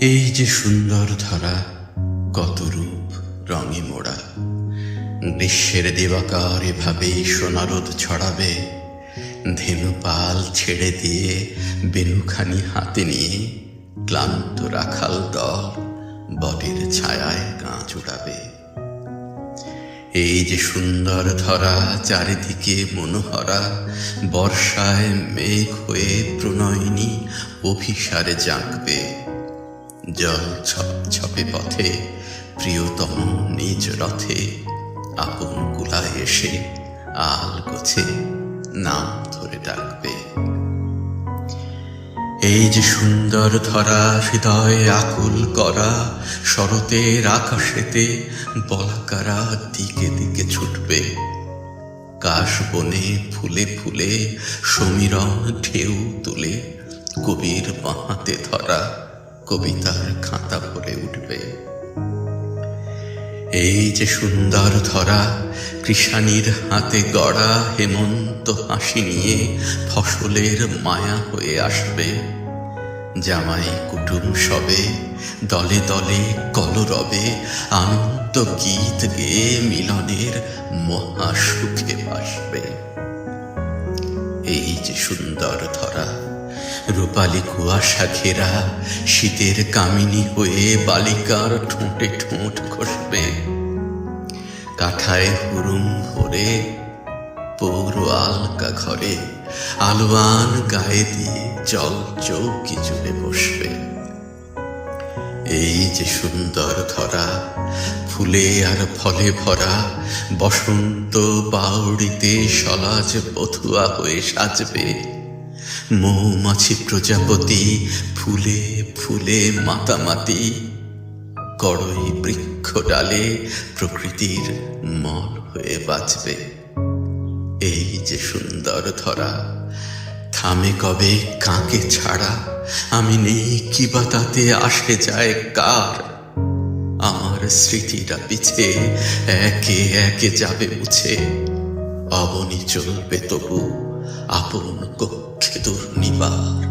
এই যে সুন্দর ধরা, কত রূপ রঙে মোড়া। গ্রীষ্মের দেবাকার এভাবে সোনারোদ ছড়াবে। ধেনু পাল ছেড়ে দিয়ে বেনুখানি হাতে নিয়ে ক্লান্ত রাখাল দল বটের ছায়ায় গা চুড়াবে এই যে সুন্দর ধরা, চারিদিকে মনোহরা, বর্ষায় মেঘ হয়ে প্রণয়িনী অভিসারে জাঁকবে। জল ছপ ছপে পথে, প্রিয়তম নিজ রথে, আপন কুলায় এসে আল গোছে নাম ধরে ডাকবে। এই যে সুন্দর ধরা, হৃদয় আকুল করা, শরতের আকাশেতে বলাকারা দিকে দিকে ছুটবে। কাশ বনে ফুলে ফুলে, সমীরণ ঢেউ তুলে, কবির বাহাতে ধরা। কবিতার খাতা ভরে উঠবে। এই যে সুন্দর ধরা কৃষানির হাতে গড়া হেমন্ত হাসি নিয়ে ফসলের মায়া হয়ে আসবে। জামাই কুটুম সবে, দলে দলে কলরবে, আনন্দ গীত গেয়ে মিলনের মহা সুখে বাসবে। এই যে সুন্দর ধরা রূপালি কুয়াশা ঘেরা, শীতের কামিনী হয়ে বালিকার ঠোঁটে ঠোঁট ঘষবে। কাঠায় হুরুম ভরে পৌর আলকা ঘরে, আলোয়ান গায়ে দিয়ে জল চৌকি জুড়ে বসবে। এই যে সুন্দর ধরা, ফুলে আর ফলে ভরা, বসন্ত বাউড়িতে সলাজ বধুয়া হয়ে সাজবে। মৌমাছি প্রজাপতি, ফুলে ফুলে মাতামাতি, কড়ই বৃক্ষ ডালে প্রকৃতির মন হয়ে বাঁচবে। এই যে সুন্দর ধরা, থামে কবে কাকে ছাড়া? আমি নেই কি বা তাতে আসে যায় কার? আমার স্মৃতিটা পিছে, একে একে যাবে মুছে। অবনি চলবে তবু আপন কক্ষে দুর্নিবার